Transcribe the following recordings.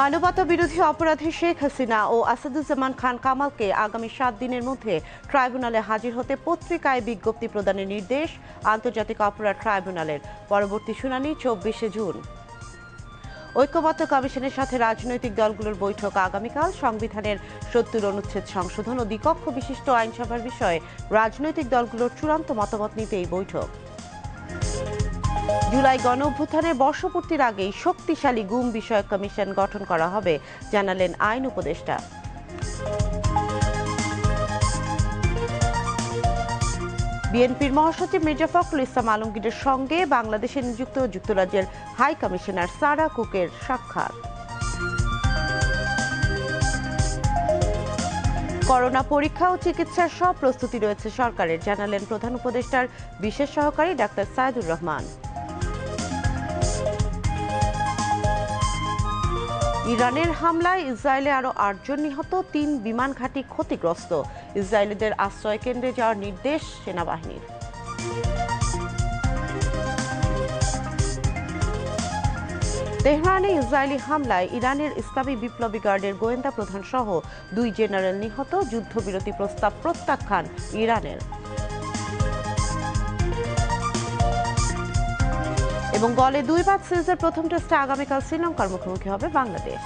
মানবতা বিরোধী অপরাধী শেখ হাসিনা ও আসাদুজ্জামান খান কামালকে আগামী সাত দিনের মধ্যে ট্রাইব্যুনালে হাজির হতে পত্রিকায় বিজ্ঞপ্তি প্রদানের নির্দেশ আন্তর্জাতিক অপরাধ ট্রাইব্যুনালের। পরবর্তী শুনানি চব্বিশে জুন। ঐক্যবদ্ধ কমিশনের সাথে রাজনৈতিক দলগুলোর বৈঠক আগামীকাল। সংবিধানের সত্তর অনুচ্ছেদ সংশোধন ও দ্বিকক্ষ বিশিষ্ট আইনসভার বিষয়ে রাজনৈতিক দলগুলোর চূড়ান্ত মতামত নিতে এই বৈঠক। জুলাই গণ অভ্যুত্থানের বর্ষপূর্তির আগেই শক্তিশালী গুম বিষয়ক কমিশন গঠন করা হবে, জানালেন আইন উপদেষ্টা। বিএনপির মহাসচিব মির্জা ফখরুল ইসলাম আলমগীরের সঙ্গে বাংলাদেশে নিযুক্ত যুক্তরাজ্যের হাই কমিশনার সারা কুকের সাক্ষাৎ। করোনা পরীক্ষা ও চিকিৎসার সব প্রস্তুতি রয়েছে সরকারের, জানালেন প্রধান উপদেষ্টার বিশেষ সহকারী ডাক্তার সাইদুর রহমান। ইরানের হামলায় ইসরায়েলে আরও আটজন নিহত, তিন বিমান ঘাঁটি ক্ষতিগ্রস্ত। ইসরায়েলিদের আশ্রয় কেন্দ্রে যাওয়ার নির্দেশ সেনাবাহিনীর। তেহরানে ইসরায়েলি হামলায় ইরানের ইসলামী বিপ্লবী গার্ডের গোয়েন্দা প্রধান সহ দুই জেনারেল নিহত, যুদ্ধবিরতি প্রস্তাব প্রত্যাখ্যান ইরানের। এবং গলে দুই পাঁচ সিরিজের প্রথম টেস্টে আগামীকাল শ্রীলঙ্কার মুখোমুখি হবে বাংলাদেশ।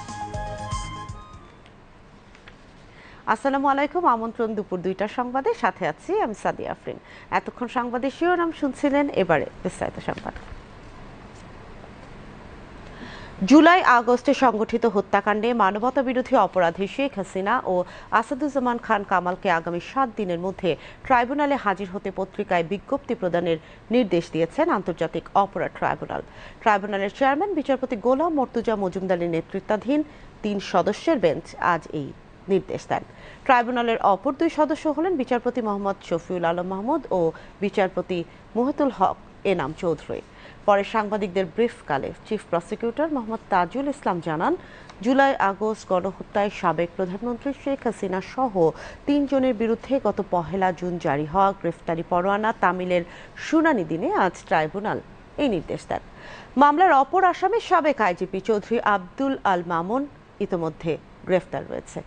আসসালামু আলাইকুম, আমন্ত্রণ দুপুর দুইটার সংবাদে। সাথে আছি আমি সাদিয়া আফরিন। এতক্ষণ সংবাদে শিরোনাম শুনছিলেন এবারে বিস্তারিত সংবাদ। জুলাই আগস্টে সংগঠিত হত্যাকাণ্ডে মানবতা বিরোধী অপরাধী শেখ হাসিনা ও আসাদুজ্জামান খান কামালকে আগামী সাত দিনের মধ্যে ট্রাইব্যুনালে হাজির হতে পত্রিকায় বিজ্ঞপ্তি প্রদানের নির্দেশ দিয়েছেন আন্তর্জাতিক অপরাধ ট্রাইব্যুনাল। ট্রাইব্যুনালের চেয়ারম্যান, বিচারপতি গোলাম মর্তুজা মজুমদারের নেতৃত্বাধীন তিন সদস্যের বেঞ্চ আজ এই নির্দেশ দেন। ট্রাইব্যুনালের অপর দুই সদস্য হলেন বিচারপতি মোহাম্মদ শফিউল আলম মাহমুদ ও বিচারপতি মুহিতুল হক এনাম চৌধুরী। পরে সাংবাদিকদের ব্রিফকালে চিফ প্রসিকিউটর মোহাম্মদ তাজুল ইসলাম জানান, জুলাই আগস্ট গণহত্যায় সাবেক প্রধানমন্ত্রী শেখ হাসিনা সহ তিনজনের বিরুদ্ধে গত পহেলা জুন জারি হওয়া গ্রেফতারি পরোয়ানা তামিলের শুনানি দিনে আজ ট্রাইব্যুনাল এই নির্দেশ দেন। মামলার অপর আসামি সাবেক আইজিপি চৌধুরী আব্দুল আল মামুন ইতোমধ্যে গ্রেফতার রয়েছে।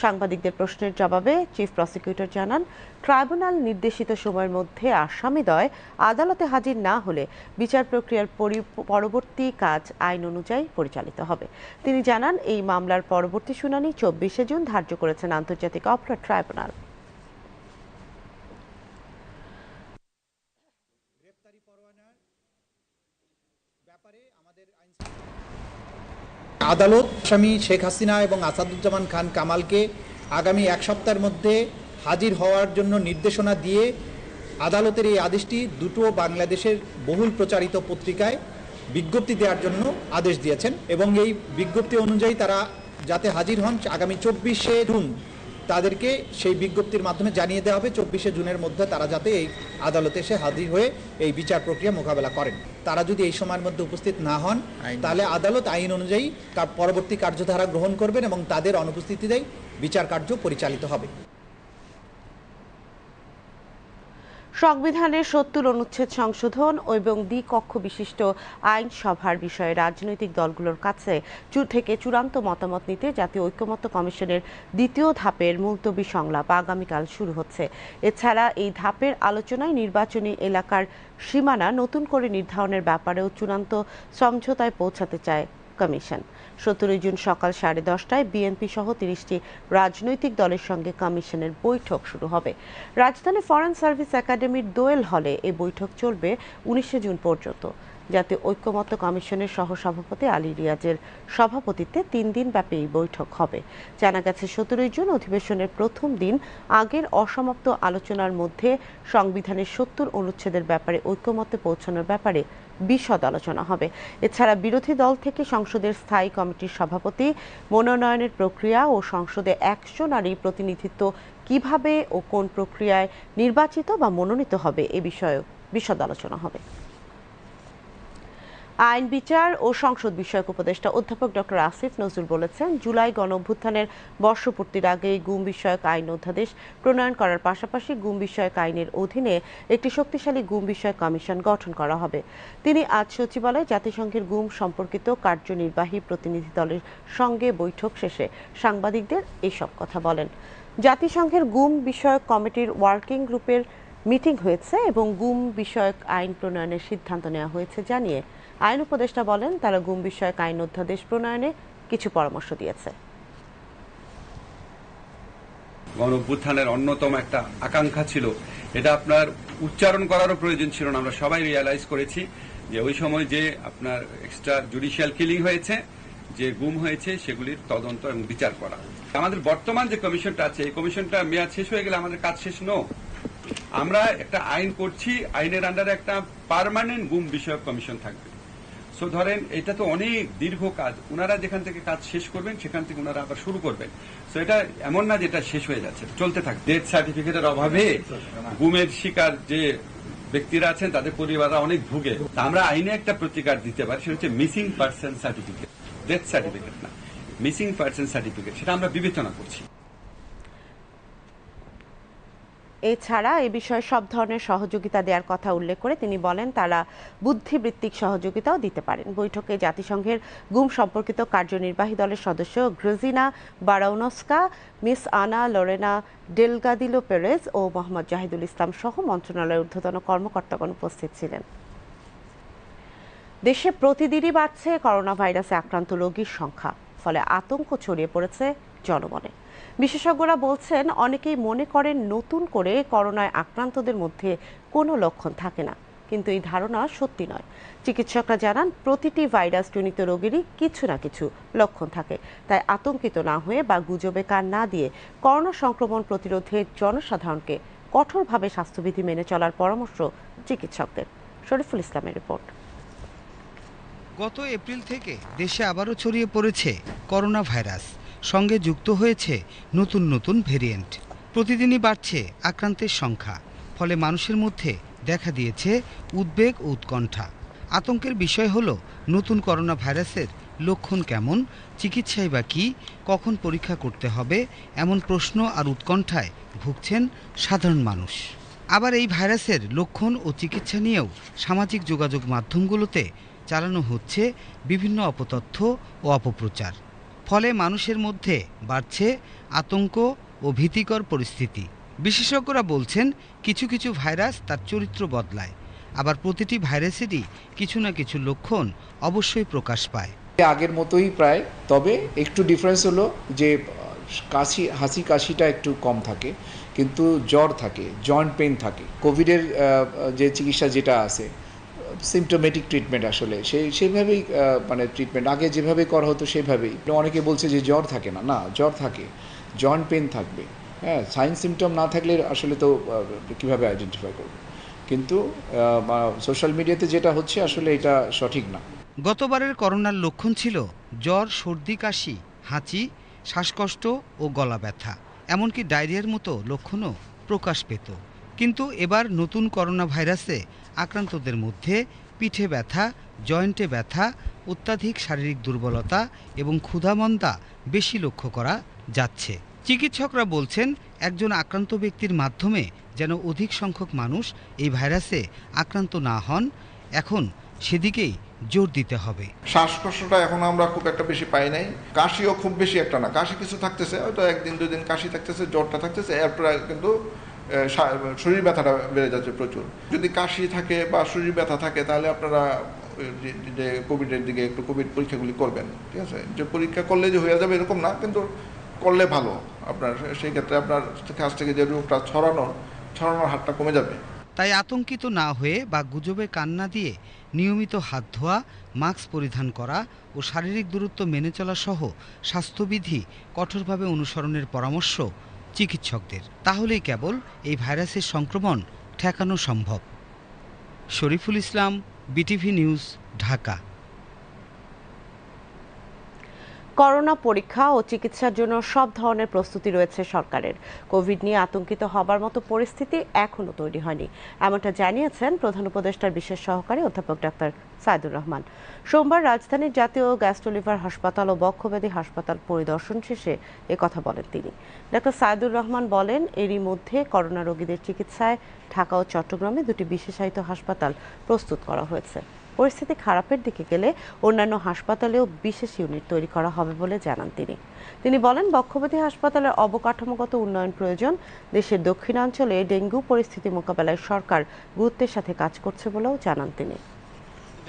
সাংবাদিকদের প্রশ্নের জবাবে চিফ প্রসিকিউটর জানান, ট্রাইব্যুনাল নির্দেশিত সময়ের মধ্যে আসামিদ্বয় আদালতে হাজির না হলে বিচার প্রক্রিয়ার পরি- পরবর্তী কাজ আইন অনুযায়ী পরিচালিত হবে। তিনি জানান, এই মামলার পরবর্তী শুনানি চব্বিশে জুন ধার্য করেছেন আন্তর্জাতিক অপরাধ ট্রাইব্যুনাল। আদালত আসামি শেখ হাসিনা এবং আসাদুজ্জামান খান কামালকে আগামী এক সপ্তাহের মধ্যে হাজির হওয়ার জন্য নির্দেশনা দিয়ে আদালতের এই আদেশটি দুটো বাংলাদেশের বহুল প্রচারিত পত্রিকায় বিজ্ঞপ্তি দেওয়ার জন্য আদেশ দিয়েছেন এবং এই বিজ্ঞপ্তি অনুযায়ী তারা যাতে হাজির হন আগামী চব্বিশে জুন তাদেরকে সেই বিজ্ঞপ্তির মাধ্যমে জানিয়ে দেওয়া হবে চব্বিশে জুনের মধ্যে তারা যাতে এই আদালতে এসে হাজির হয়ে এই বিচার প্রক্রিয়া মোকাবেলা করেন। তারা যদি এই সময়ের মধ্যে উপস্থিত না হন তাহলে আদালত আইন অনুযায়ী পরবর্তী কার্যধারা গ্রহণ করবেন এবং তাদের অনুপস্থিতিতেই বিচার কার্য পরিচালিত হবে। সংবিধানের সত্তর অনুচ্ছেদ সংশোধন এবং দ্বিকক্ষ বিশিষ্ট আইনসভার বিষয়ে রাজনৈতিক দলগুলোর কাছে থেকে চূড়ান্ত মতামত নিতে জাতীয় ঐক্যমত্য কমিশনের দ্বিতীয় ধাপের মুলতবি সংলাপ আগামীকাল শুরু হচ্ছে। এছাড়া এই ধাপের আলোচনায় নির্বাচনী এলাকার সীমানা নতুন করে নির্ধারণের ব্যাপারেও চূড়ান্ত সমঝোতায় পৌঁছাতে চায় কমিশন। সতেরোই জুন সকাল সাড়ে দশটায় বিএনপি সহ তিরিশটি রাজনৈতিক দলের সঙ্গে কমিশনের বৈঠক শুরু হবে। রাজধানী ফরেন সার্ভিস একাডেমির দোয়েল হলে এই বৈঠক চলবে উনিশে জুন পর্যন্ত। জাতীয় ঐক্যমত্য কমিশনের সহসভাপতি আলী রিয়াজের সভাপতিত্বে তিন দিন ব্যাপী এই বৈঠক হবে। জানা গেছে, সতেরোই জুন অধিবেশনের প্রথম দিন আগের অসমাপ্ত আলোচনার মধ্যে সংবিধানের সত্তর অনুচ্ছেদের ব্যাপারে ঐক্যমত্যে পৌঁছানোর ব্যাপারে বিশদ আলোচনা হবে। এছাড়া বিরোধী দল থেকে সংসদের স্থায়ী কমিটির সভাপতি, মনোনয়নের প্রক্রিয়া ও সংসদে একশো নারী প্রতিনিধিত্ব কীভাবে ও কোন প্রক্রিয়ায় নির্বাচিত বা মনোনীত হবে এ বিষয়ে বিশদ আলোচনা হবে। আইন, বিচার ও সংসদ বিষয়ক উপদেষ্টা অধ্যাপক ডক্টর আসিফ নজরুল বলেছেন, জুলাই গণ অভ্যুত্থানের বর্ষপূর্তির আগে গুম বিষয়ক আইন অধ্যাদেশ প্রণয়ন করার পাশাপাশি গুম বিষয়ক আইনের অধীনে একটি শক্তিশালী গুম বিষয়ক কমিশন গঠন করা হবে। তিনি আজ সচিবালয়ে জাতিসংঘের গুম সম্পর্কিত কার্যনির্বাহী প্রতিনিধি দলের সঙ্গে বৈঠক শেষে সাংবাদিকদের এসব কথা বলেন। জাতিসংঘের গুম বিষয়ক কমিটির ওয়ার্কিং গ্রুপের মিটিং হয়েছে এবং গুম বিষয়ক আইন প্রণয়নের সিদ্ধান্ত নেওয়া হয়েছে, জানিয়ে আইন উপদেষ্টা বলেন, তারা গুম বিষয়ক আইন অধ্যাদেশ প্রণয়নে কিছু পরামর্শ দিয়েছে। গণ অন্যতম একটা আকাঙ্ক্ষা ছিল। এটা আপনার উচ্চারণ করারও প্রয়োজন ছিল না। আমরা সবাই রিয়ালাইজ করেছি যে ওই সময় যে আপনার এক্সট্রা জুডিশিয়াল কিলিং হয়েছে, যে গুম হয়েছে, সেগুলির তদন্ত এবং বিচার করা। আমাদের বর্তমান যে কমিশনটা আছে, এই কমিশনটা মেয়াদ শেষ হয়ে গেলে আমাদের কাজ শেষ নো আমরা একটা আইন করছি, আইনের আন্ডারে একটা পার্মানেন্ট গুম বিষয়ক কমিশন থাকবে। সো ধরেন, এটা তো অনেক দীর্ঘ কাজ। ওনারা যেখান থেকে কাজ শেষ করবেন, সেখান থেকে ওনারা আবার শুরু করবেন। সো এটা এমন না যে এটা শেষ হয়ে যাচ্ছে, চলতে থাকবে ডেথ সার্টিফিকেটের অভাবে গুমের শিকার যে ব্যক্তিরা আছেন, তাদের পরিবাররা অনেক ভুগে। আমরা আইনে একটা প্রতিকার দিতে পারি, সেটা হচ্ছে missing person certificate death certificate না মিসিং পার্সন সার্টিফিকেট সেটা আমরা বিবেচনা করছি। এছাড়া এ বিষয়ে সব ধরনের সহযোগিতা দেওয়ার কথা উল্লেখ করে তিনি বলেন, তারা বুদ্ধিবৃত্তিক সহযোগিতাও দিতে পারেন। বৈঠকে জাতিসংঘের গুম সম্পর্কিত কার্যনির্বাহী দলের সদস্য Grazyna Baranowska, Miss Ana Lorena Delgadillo Perez ও মোহাম্মদ জাহিদুল ইসলাম সহ মন্ত্রণালয়ের ঊর্ধ্বতন কর্মকর্তাগণ উপস্থিত ছিলেন। দেশে প্রতিদিনই বাড়ছে করোনা ভাইরাসে আক্রান্ত রোগীর সংখ্যা, ফলে আতঙ্ক ছড়িয়ে পড়েছে জনমনে। বিশেষজ্ঞরা বলছেন, অনেকেই মনে করেন নতুন করে করোনায় আক্রান্তদের মধ্যে কোনো লক্ষণ থাকে না। কিন্তু এই ধারণা সত্যি নয়। চিকিৎসকরা জানান, প্রতিটি ভাইরাসজনিত রোগেরই কিছু না কিছু লক্ষণ থাকে। তাই আতঙ্কিত না হয়ে বা গুজবে কান না দিয়ে করোনা সংক্রমণ প্রতিরোধে জনসাধারণকে কঠোরভাবে স্বাস্থ্যবিধি মেনে চলার পরামর্শ চিকিৎসকদের। শরীফুল ইসলামের রিপোর্ট। গত এপ্রিল থেকে দেশে আবারও ছড়িয়ে পড়েছে করোনা ভাইরাস। সঙ্গে যুক্ত হয়েছে নতুন নতুন ভেরিয়েন্ট। প্রতিদিনই বাড়ছে আক্রান্তের সংখ্যা, ফলে মানুষের মধ্যে দেখা দিয়েছে উদ্বেগ ও উৎকণ্ঠা। আতঙ্কের বিষয় হল, নতুন করোনা ভাইরাসের লক্ষণ কেমন, চিকিৎসায় বা কী, কখন পরীক্ষা করতে হবে, এমন প্রশ্ন আর উৎকণ্ঠায় ভুগছেন সাধারণ মানুষ। আবার এই ভাইরাসের লক্ষণ ও চিকিৎসা নিয়েও সামাজিক যোগাযোগ মাধ্যমগুলোতে চালানো হচ্ছে বিভিন্ন অপতথ্য ও অপপ্রচার। ফলে মানুষের মধ্যে বাড়ছে আতঙ্ক ও ভীতিকর পরিস্থিতি। বিশেষজ্ঞরা বলছেন, কিছু কিছু ভাইরাস তার চরিত্র বদলায়, আবার প্রতিটি ভাইরাসেরই কিছু না কিছু লক্ষণ অবশ্যই প্রকাশ পায়। আগের মতোই প্রায়, তবে একটু ডিফারেন্স হলো যে, কাশি, হাসি কাশিটা একটু কম থাকে, কিন্তু জ্বর থাকে জয়েন্ট পেন থাকে। কোভিডের যে চিকিৎসা যেটা আছে সিমটোমেটিক ট্রিটমেন্ট আসলে। সেই সেইভাবেই মানে ট্রিটমেন্ট আগে যেভাবে করা হতো সেভাবেই। অনেকে বলছে যে জ্বর থাকে না। না, জ্বর থাকে। জয়েন্ট পেন থাকবে। হ্যাঁ সাইন সিমটম না থাকলে আসলে তো কীভাবে আইডেন্টিফাই করবে? কিন্তু সোশ্যাল মিডিয়াতে যেটা হচ্ছে আসলে এটা সঠিক না। গতবারের করোনার লক্ষণ ছিল জ্বর, সর্দি, কাশি, হাঁচি, শ্বাসকষ্ট ও গলা ব্যথা। এমনকি ডায়রিয়ার মতো লক্ষণও প্রকাশ পেত। কিন্তু এবার নতুন করোনা ভাইরাসে আক্রান্তদের মধ্যে পিঠে ব্যথা, জয়েন্টে ব্যথা, অত্যাধিক শারীরিক দুর্বলতা এবং ক্ষুধামন্দা বেশি লক্ষ্য করা যাচ্ছে। চিকিৎসকরা বলছেন, একজন আক্রান্ত ব্যক্তির মাধ্যমে যেন অধিক সংখ্যক মানুষ এই ভাইরাসে আক্রান্ত না হন, এখন সেদিকেই জোর দিতে হবে। শ্বাসকষ্টটা এখন আমরা খুব একটা বেশি পাই নাই। কাশিও খুব বেশি একটা না। কাশি কিছু থাকতেছে, হয়তো একদিন, দুদিন কাশি থাকতেছে, জ্বরটা থাকতেছে, এরপরে কিন্তু শরীর ব্যথাটা বেড়ে যাচ্ছে প্রচুর। যদি কাশি থাকে বা শরীর ব্যথা থাকে, তাহলে আপনারা যে- কোভিডের দিকে একটু কোভিড পরীক্ষাগুলি করবেন, ঠিক আছে? যে পরীক্ষা করলে যে হয়ে যাবে এরকম না, কিন্তু করলে ভালো আপনার। সেই ক্ষেত্রে আপনার কাছ থেকে যে রোগটা ছড়ানোর ছড়ানোর হারটা কমে যাবে। তাই আতঙ্কিত না হয়ে বা গুজবে কান্না দিয়ে নিয়মিত হাত ধোয়া, মাস্ক পরিধান করা ও শারীরিক দূরত্ব মেনে চলা সহ স্বাস্থ্যবিধি কঠোরভাবে অনুসরণের পরামর্শ চিকিৎসকদের। তাহলেই কেবল এই ভাইরাসের সংক্রমণ ঠেকানো সম্ভব। Shariful Islam BTV news Dhaka. Corona পরীক্ষা ও চিকিৎসার জন্য সব ধরনের প্রস্তুতি রয়েছে সরকারের। কোভিড নিয়ে আতঙ্কিত হবার মতো পরিস্থিতি এখনও তৈরি হয়নি। এমনটা জানিয়েছেন প্রধান উপদেষ্টার বিশেষ সহকারী অধ্যাপক ডাক্তার সাইদুর রহমান। সোমবার রাজধানীর জাতীয় গ্যাস্ট্রোলিভার হাসপাতাল ও বক্ষব্যাধি হাসপাতাল পরিদর্শন শেষে কথা বলেন তিনি। ডাক্তার সাইদুর রহমান বলেন, এরই মধ্যে করোনা রোগীদের চিকিৎসায় ঢাকা ও চট্টগ্রামে দুটি বিশেষায়িত হাসপাতাল প্রস্তুত করা হয়েছে। পরিস্থিতি খারাপের দিকে গেলে অন্যান্য হাসপাতালেও বিশেষ ইউনিট তৈরি করা হবে বলে জানান তিনি। তিনি বলেন, বক্ষব্যাধি হাসপাতালের অবকাঠামোগত উন্নয়ন প্রয়োজন। দেশের দক্ষিণাঞ্চলে ডেঙ্গু পরিস্থিতি মোকাবেলায় সরকার গুরুত্বের সাথে কাজ করছে বলেও জানান তিনি।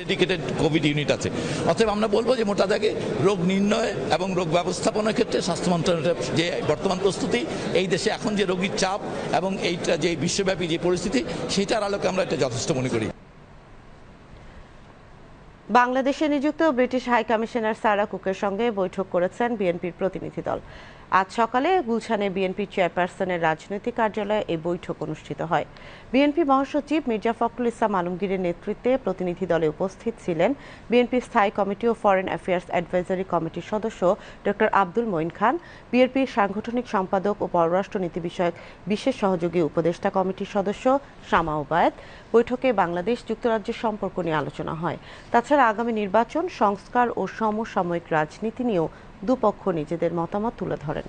ডেডিকেটেড কোভিড ইউনিট আছে। অতএব আমরা বলব যে মোটা দাগে রোগ নির্ণয় এবং রোগ ব্যবস্থাপনার ক্ষেত্রে স্বাস্থ্য মন্ত্রণালয়ের যে বর্তমান প্রস্তুতি, এই দেশে এখন যে রোগীর চাপ এবং এইটা যে বিশ্বব্যাপী যে পরিস্থিতি, সেটার আলোকে আমরা এটা যথেষ্ট মনে করি। বাংলাদেশে নিযুক্ত ব্রিটিশ হাই কমিশনার সারা কুকের সঙ্গে বৈঠক করেছেন বিএনপির প্রতিনিধি দল। আজ সকালে গুলশানে বিএনপি চেয়ারপারসনের রাজনৈতিক কার্যালয়ে এই বৈঠক অনুষ্ঠিত হয়। বিএনপি মহাসচিব মির্জা ফখরুল ইসলাম আলমগীরের নেতৃত্বে প্রতিনিধি দলে উপস্থিত ছিলেন বিএনপি স্থায়ী কমিটি ও ফরেন অ্যাফেয়ার্স অ্যাডভাইজারি কমিটির সদস্য ডক্টর আব্দুল মঈন খান বিএনপির সাংগঠনিক সম্পাদক ও পররাষ্ট্র নীতি বিষয়ক বিশেষ সহযোগী উপদেষ্টা কমিটির সদস্য শামা ওবায়দ। বৈঠকে বাংলাদেশ যুক্তরাজ্যের সম্পর্ক নিয়ে আলোচনা হয়। তাছাড়া আগামী নির্বাচন সংস্কার ও সমসাময়িক রাজনীতি নিয়েও দুপক্ষ নিজেদের মতামত তুলে ধরেন।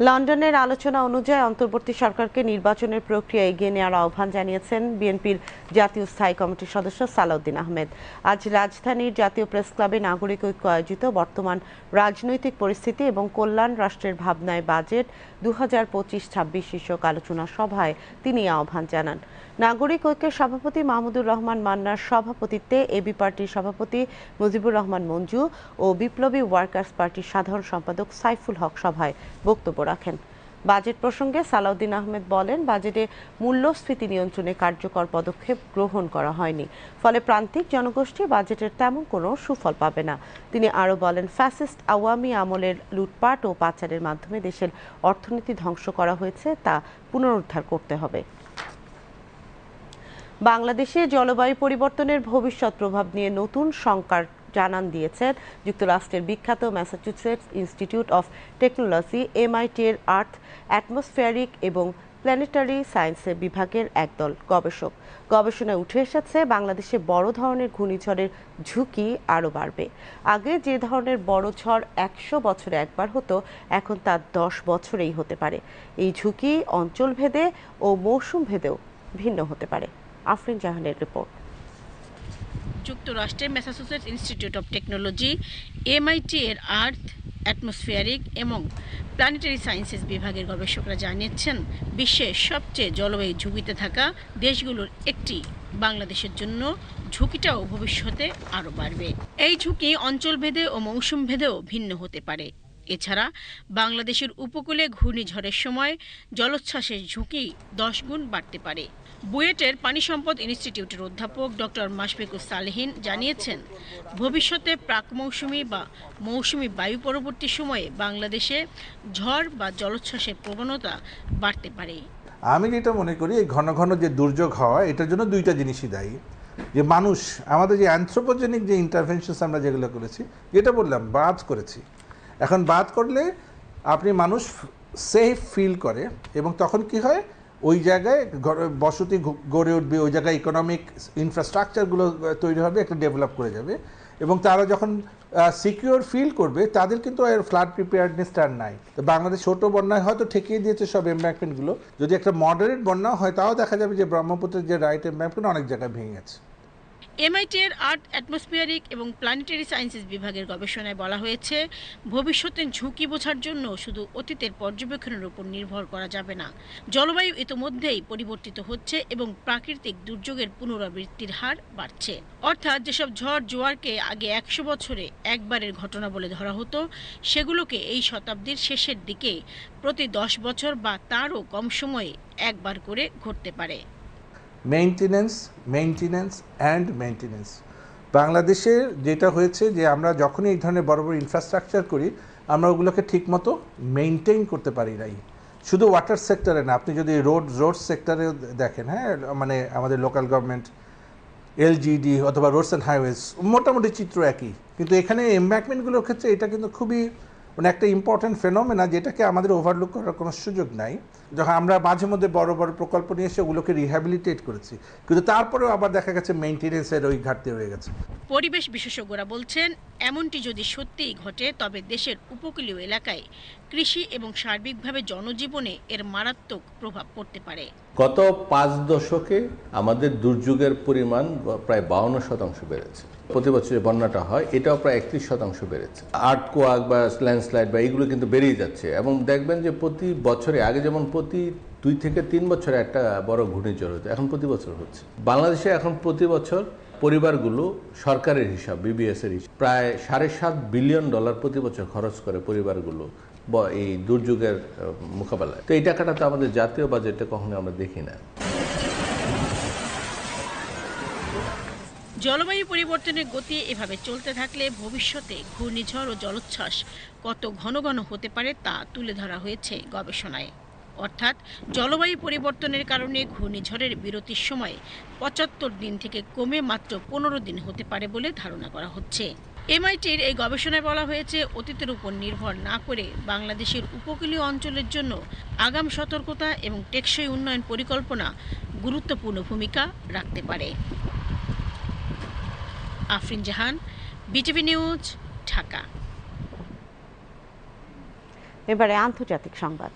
লন্ডনের আলোচনা অনুযায়ী অন্তর্বর্তী সরকারকে নির্বাচনের প্রক্রিয়া এগিয়ে নেওয়ার আহ্বান জানিয়েছেন বিএনপির জাতীয় স্থায়ী কমিটির সদস্য সালাউদ্দিন আহমেদ। আজ রাজধানীর জাতীয় প্রেস ক্লাবে নাগরিক ঐক্য আয়োজিত বর্তমান রাজনৈতিক পরিস্থিতি এবং কল্যাণ রাষ্ট্রের ভাবনায় বাজেট দু হাজার পঁচিশ ছাব্বিশ শীর্ষক আলোচনা সভায় তিনি আহ্বান জানান। নাগরিক ঐক্যের সভাপতি মাহমুদুর রহমান মান্নার সভাপতিত্বে এবি পার্টির সভাপতি মুজিবুর রহমান মঞ্জু ও বিপ্লবী ওয়ার্কার্স পার্টির সাধারণ সম্পাদক সাইফুল হক সভায় বক্তব্য রাখেন। বাজেট প্রসঙ্গে সালাউদ্দিন আহমেদ বলেন, বাজেটে মূল্যস্ফীতি নিয়ন্ত্রণে কার্যকর পদক্ষেপ গ্রহণ করা হয়নি। ফলে প্রান্তিক জনগোষ্ঠী বাজেটের তেমন কোনো সুফল পাবে না। তিনি আরও বলেন, ফ্যাসিস্ট আওয়ামী আমলের লুটপাট ও পাচারের মাধ্যমে দেশের অর্থনীতি ধ্বংস করা হয়েছে তা পুনরুদ্ধার করতে হবে। বাংলাদেশে জলবায়ু পরিবর্তনের ভবিষ্যৎ প্রভাব নিয়ে নতুন শঙ্কার জানান দিয়েছেন। যুক্তরাষ্ট্রের বিখ্যাত Massachusetts Institute of Technology, MIT এর আর্থ, অ্যাটমসফিয়ারিক এবং প্ল্যানেটারি সায়েন্সের বিভাগের একদল গবেষক। গবেষণায় উঠে এসেছে, বাংলাদেশে বড় ধরনের ঘূর্ণিঝড়ের ঝুঁকি আরও বাড়বে। আগে যে ধরনের বড় ঝড় একশো বছরে একবার হতো, এখন তা দশ বছরেই হতে পারে। এই ঝুঁকি অঞ্চলভেদে ও মৌসুম ভেদেও ভিন্ন হতে পারে। আফরিন জাহানের রিপোর্ট। যুক্তরাষ্ট্রের Massachusetts Institute of Technology MIT এর আর্থ, অ্যাটমসফিয়ারিক এবং প্ল্যানেটারি সায়েন্সেস বিভাগের গবেষকরা জানিয়েছেন, বিশ্বের সবচেয়ে জলবায়ু ঝুঁকিতে থাকা দেশগুলোর একটি বাংলাদেশের জন্য ঝুঁকিটাও ভবিষ্যতে আরও বাড়বে। এই ঝুঁকি অঞ্চলভেদে ও মৌসুম ভেদেও ভিন্ন হতে পারে। এছাড়া বাংলাদেশের উপকূলে ঘূর্ণিঝড়ের সময় জলোচ্ছ্বাসের ঝুঁকি দশ গুণ বাড়তে পারে। বুয়েটের পানি সম্পদ ইনস্টিটিউটের অধ্যাপক ডক্টর মাশফিকুর সালেহিন জানিয়েছেন, ভবিষ্যতে প্রাক মৌসুমি বা মৌসুমি বায়ু পরবর্তী সময়ে বাংলাদেশে ঝড় বা জলোচ্ছ্বাসের প্রবণতা বাড়তে পারে। আমি যেটা মনে করি, এই ঘন ঘন যে দুর্যোগ হওয়া, এটার জন্য দুইটা জিনিসই দায়ী। যে মানুষ, আমাদের যে অ্যান্থ্রোপোজেনিক যে ইন্টারভেনশনস আমরা যেগুলো করেছি, যেটা বললাম, বাদ করেছি। এখন বাদ করলে আপনি মানুষ সেফ ফিল করে এবং তখন কি হয়? ওই জায়গায় বসতি গড়ে উঠবে, ওই জায়গায় ইকোনমিক ইনফ্রাস্ট্রাকচারগুলো তৈরি হবে, একটা ডেভেলপ করে যাবে। এবং তারা যখন সিকিউর ফিল করবে, তাদের কিন্তু এর ফ্লাড প্রিপেয়ারনেসটা আর নাই। তো বাংলাদেশ ছোটো বন্যায় হয়তো ঠেকিয়ে দিয়েছে সব এমব্যাঙ্কমেন্টগুলো যদি একটা মডারেট বন্যা হয়, তাও দেখা যাবে যে ব্রহ্মপুত্রের যে রাইট এমব্যাঙ্কমেন্ট অনেক জায়গায় ভেঙে গেছে। এমআইটি এর আর্থ অ্যাটমসফিয়ারিক এবং প্ল্যানেটারি সায়েন্সেস বিভাগের গবেষণায় বলা হয়েছে ভবিষ্যতের ঝুঁকি বোঝার জন্য শুধু অতীতের পর্যবেক্ষণের উপর নির্ভর করা যাবে না। জলবায়ু ইতোমধ্যেই পরিবর্তিত হচ্ছে এবং প্রাকৃতিক দুর্যোগের পুনরাবৃত্তির হার বাড়ছে। অর্থাৎ যেসব ঝড় জোয়ারকে আগে একশো বছরে একবারের ঘটনা বলে ধরা হতো, সেগুলোকে এই শতাব্দীর শেষের দিকে প্রতি দশ বছর বা তারও কম সময়ে একবার করে ঘটতে পারে। মেইনটেনেন্স মেইনটেনেন্স অ্যান্ড মেইনটেনেন্স বাংলাদেশের যেটা হয়েছে যে আমরা যখনই এই ধরনের বড় বড় ইনফ্রাস্ট্রাকচার করি, আমরা ওগুলোকে ঠিকমতো মেনটেন করতে পারি নাই। শুধু ওয়াটার সেক্টরে না, আপনি যদি রোড রোড সেক্টরে দেখেন হ্যাঁ মানে আমাদের লোকাল গভর্নমেন্ট এলজিডি অথবা রোডস অ্যান্ড হাইওয়েজ মোটামুটি চিত্র একই। কিন্তু এখানে এম্ব্যাকমেন্টগুলোর ক্ষেত্রে এটা কিন্তু খুবই মানে একটা ইম্পর্টেন্ট ফেনোমেনা যেটাকে আমাদের ওভারলুক করার কোনো সুযোগ নাই। যখন আমরা মাঝে মধ্যে বড় বড় প্রকল্প নিয়ে এসে ওগুলোকে রিহ্যাবিলিটেট করেছি। কিন্তু তারপরেও আবার দেখা গেছে মেনটেনেন্সের ওই ঘাটতি রয়ে গেছে। পরিবেশ বিশেষজ্ঞরা বলছেন এমনটি যদি সত্যিই ঘটে তবে দেশের উপকূলীয় এলাকায় কৃষি এবং সার্বিকভাবে জনজীবনে এর মারাত্মক প্রভাব পড়তে পারে। গত পাঁচ দশকে আমাদের দুর্যোগের পরিমাণ প্রায় বাউন্ন শতাংশ বেড়েছে। প্রতি বছর বন্যাটা হয়, এটাও প্রায় একত্রিশ শতাংশ বেড়েছে। আর্ট কোয়াক বা ল্যান্ডস্লাইড বা এইগুলো কিন্তু বেড়েই যাচ্ছে এবং দেখবেন যে প্রতি বছরে, আগে যেমন প্রতি দুই থেকে তিন বছরে একটা বড় ঘূর্ণিঝড় হতো, এখন প্রতি বছর হচ্ছে। বাংলাদেশে এখন প্রতি বছর পরিবারগুলো সরকারের হিসাব বিবিএস এর হিসাব, প্রায় সাড়ে সাত বিলিয়ন ডলার প্রতি বছর খরচ করে পরিবারগুলো এই দুর্যোগের মোকাবেলায়। তো এই টাকাটা তো আমাদের জাতীয় বাজেটে কখনো আমরা দেখি না। জলবায়ু পরিবর্তনের গতি এভাবে চলতে থাকলে ভবিষ্যতে ঘূর্ণিঝড় ও জলোচ্ছ্বাস কত ঘন ঘন হতে পারে তা তুলে ধরা হয়েছে গবেষণায়। অর্থাৎ জলবায়ু পরিবর্তনের কারণে ঘূর্ণিঝড়ের বিরতির সময় পঁচাত্তর দিন থেকে কমে মাত্র পনেরো দিন হতে পারে বলে ধারণা করা হচ্ছে। এমআইটির এই গবেষণায় বলা হয়েছে, অতীতের উপর নির্ভর না করে বাংলাদেশের উপকূলীয় অঞ্চলের জন্য আগাম সতর্কতা এবং টেকসই উন্নয়ন পরিকল্পনা গুরুত্বপূর্ণ ভূমিকা রাখতে পারে। Afrin Jahan BTV news Dhaka. এবারে আন্তর্জাতিক সংবাদ।